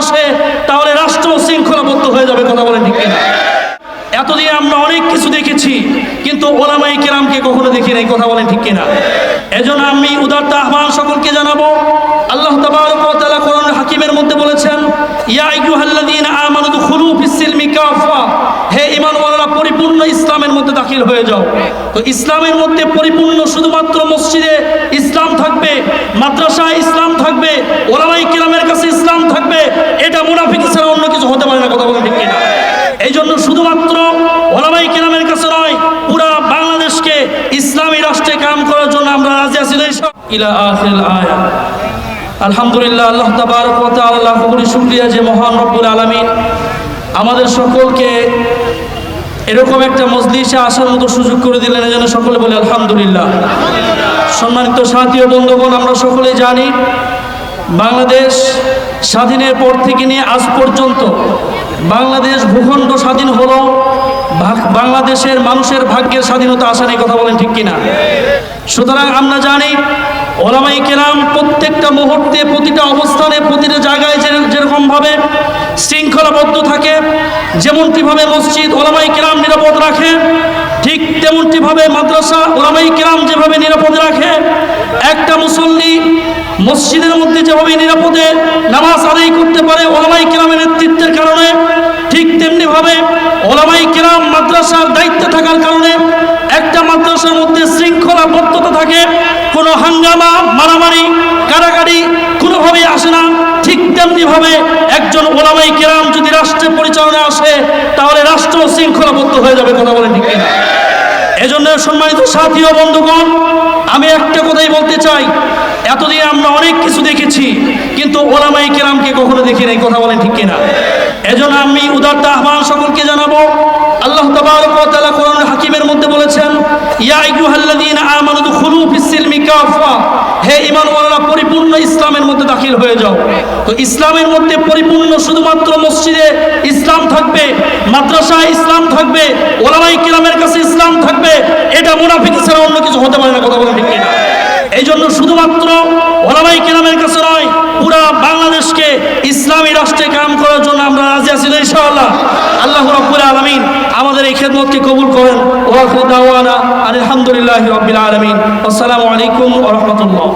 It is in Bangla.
আসে, তাহলে রাষ্ট্র শৃঙ্খলাবদ্ধ হয়ে যাবে, কথা বলেন ঠিক কিনা? এতদিন আমরা অনেক কিছু দেখেছি, কিন্তু ওলামাই কেরামকে কখনো দেখি নাই, কথা বলেন ঠিক কিনা? এজন্য আমি উদারতা আহ্বান সকলকে জানাব, আল্লাহ তাবারক কোরআন হাকিমের মধ্যে বলেছেন ইসলামের মধ্যে পরিপূর্ণ শুধুমাত্র মসজিদে ইসলাম থাকবে, মাদ্রাসায় ইসলাম থাকবে ওলামাই কেরামের কাছে মুনাফিক ছাড়া অন্য কিছু হতে পারে না, কথা বলেন ঠিক কিনা? এই জন্য শুধুমাত্র ওলামাই কেরামের কাছে নয়, পুরা বাংলাদেশকে ইসলামী রাষ্ট্রে কাম করার জন্য আমরা রাজি আছি। ইলা আখিল আয়া। আলহামদুলিল্লাহ, আল্লাহ তাবারক তাআলা লাখ কোটি শুকরিয়া যে মহান রব্বুল আলামিন আমাদের সকলকে এরকম একটা মজলিসে আসার মতো সুযোগ করে দিলেন এজন্য সকলে বলে আলহামদুলিল্লাহ। সম্মানিত সাথী ও বন্ধুগণ, আমরা সকলে জানি বাংলাদেশ স্বাধীনের পর থেকে নিয়ে আজ পর্যন্ত বাংলাদেশ ভূখণ্ড স্বাধীন হলো। বাংলাদেশের মানুষের ভাগ্যের স্বাধীনতা আসা নেই কথা বলেন ঠিক কিনা? সুতরাং আমরা জানি ওলামাই কেরাম প্রত্যেকটা মুহূর্তে, প্রতিটা অবস্থানে, প্রতিটা জায়গায় যে- যেরকমভাবে শৃঙ্খলাবদ্ধ থাকে, যেমনটিভাবে মসজিদ ওলামাই কেরাম নিরাপদ রাখে, ঠিক তেমনটিভাবে মাদ্রাসা ওলামাই কেরাম যেভাবে নিরাপদ রাখে, একটা মুসল্লি মসজিদের মধ্যে যেভাবে নিরাপদে নামাজ আদায় করতে পারে ওলামাই কেরামের নেতৃত্বের কারণে, ঠিক তেমনিভাবে ওলামাই কেরাম মাদ্রাসার দায়িত্বে থাকার কারণে একটা মাদ্রাসার মধ্যে শৃঙ্খলাবদ্ধতা থাকে, কোনো হাঙ্গামা, মারামারি, কারাগারি কোনোভাবেই আসে না। ঠিক তেমনিভাবে একজন ওলামাই কেরাম যদি রাষ্ট্রের পরিচালনা আসে, তাহলে রাষ্ট্র শৃঙ্খলাবদ্ধ হয়ে যাবে, কথা বলেন ঠিক এজন্য সম্মানিত সাথী ও বন্ধুগণ, আমি একটা কথাই বলতে চাই। এতদিন আমরা অনেক কিছু দেখেছি, কিন্তু ওলামাই কেরামকে কখনো দেখি নাই, কথা বলেন ঠিক কিনা? এজন্য আমি উদারতা আহ্বান সকলকে জানাব, আল্লাহ তাআলা কোরআন হাকিমের মধ্যে বলেছেন, ইয়া আইয়ুহাল্লাযীনা আমানু দুখুলু ফিস-সিলমি কাফা হে ঈমানওয়ালারা, পরিপূর্ণ ইসলামের মধ্যে দাখিল হয়ে যাও। তো ইসলামের মধ্যে পরিপূর্ণ শুধুমাত্র মসজিদে ইসলাম থাকবে, মাদ্রাসায় ইসলাম থাকবে ওলামাই কিরামের কাছে ইসলাম থাকবে, এটা মুনাফিক ছাড়া অন্য কিছু হতে পারে না, কথা বলেন ঠিক এই জন্য শুধুমাত্র ওলামাই কিরামের কাছে নয় পুরা বাংলাদেশকে ইসলামী রাষ্ট্রে কাম করার জন্য আমরা তো ইনশাআল্লাহ। আল্লাহ রাব্বুল আলামিন আমাদের এই খেদমতকে কবুল করেন। ওয়া আখিরু দাওয়ানা আলহামদুলিল্লাহি রাব্বিল আলামিন। আসসালামু আলাইকুম রাহমাতুল্লাহ।